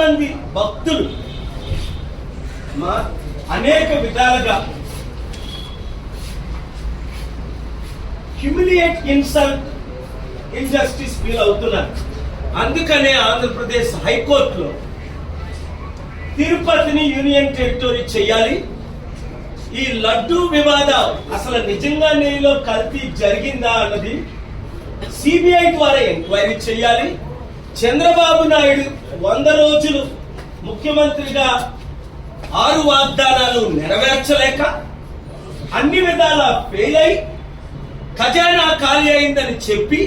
మంది భక్తులు మా అనేక విధాలుగా హ్యూమిలియేట్ ఇన్సల్ట్ ఇన్జస్టిస్ ఫీల్ అవుతున్నారు. అందుకనే ఆంధ్రప్రదేశ్ హైకోర్టులో తిరుపతిని యూనియన్ టెరిటరీ చేయాలి. ఈ లడ్డు వివాదం అసలు నిజంగా నీలో కల్తీ జరిగిందా అన్నది సిబిఐ ద్వారా ఎంక్వైరీ చేయాలి. చంద్రబాబు నాయుడు వంద రోజులు ముఖ్యమంత్రిగా ఆరు వాగ్దానాలు నెరవేర్చలేక అన్ని విధాల ఫెయిల్ అయి ఖజానా ఖాళీ అయిందని చెప్పి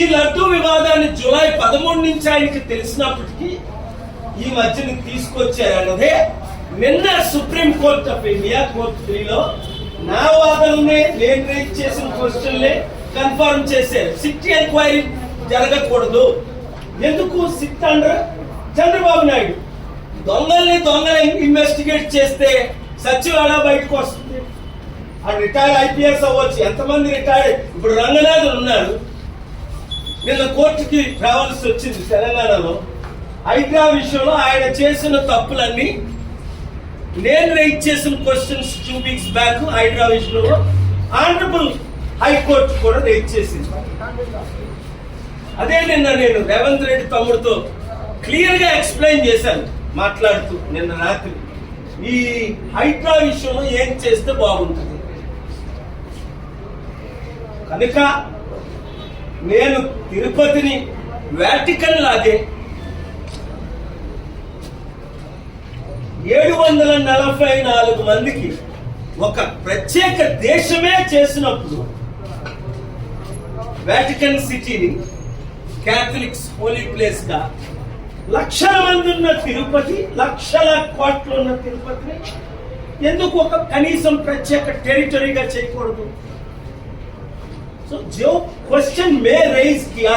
ఈ లడ్డు వివాదాన్ని జూలై పదమూడు నుంచి ఆయనకి తెలిసినప్పటికీ ఈ మధ్యన తీసుకొచ్చారన్నదే నిన్న సుప్రీంకోర్ట్ ఆఫ్ ఇండియా కోర్టు త్రీలో నా వాదనలే నేను రేజ్ చేసిన క్వశ్చన్లే కన్ఫర్మ్ చేశారు. సిట్ ఎంక్వైరీ జరగకూడదు. ఎందుకు సిట్ అండర్ చంద్రబాబు నాయుడు. దొంగల్ని దొంగల ఇన్వెస్టిగేట్ చేస్తే సచివాలయ బయటకు వస్తుంది. ఆ రిటైర్డ్ ఐపీఎస్ అవ్వచ్చు ఎంతమంది రిటైర్డ్ ఇప్పుడు రంగనాథులు ఉన్నారు. నిన్న కోర్టుకి రావాల్సి వచ్చింది తెలంగాణలో. హైడ్రా విషయంలో ఆయన చేసిన తప్పులన్నీ నేను రైట్ చేసిన questions two weeks back Hydraa విషయంలో ఆనరబుల్ హైకోర్టు కూడా రైట్ చేసింది. అదే నిన్న నేను రేవంత్ రెడ్డి తమ్ముడితో క్లియర్గా ఎక్స్ప్లెయిన్ చేశాను మాట్లాడుతూ నిన్న రాత్రి. ఈ హైడ్రా విషయంలో ఏం చేస్తే బాగుంటుంది? కనుక నేను తిరుపతిని వాటికన్ లాగే ఏడు వందల నలభై నాలుగు మందికి ఒక ప్రత్యేక దేశమే చేసినప్పుడు వాటికన్ సిటీని క్యాథలిక్స్ హోలీ ప్లేస్గా లక్షల మంది ఉన్న తిరుపతి లక్షల కోట్లు ఉన్న తిరుపతిని ఎందుకు ఒక కనీసం ప్రత్యేక టెరిటరీగా చేయకూడదు? సో జో క్వశ్చన్ మే రైజ్ కియా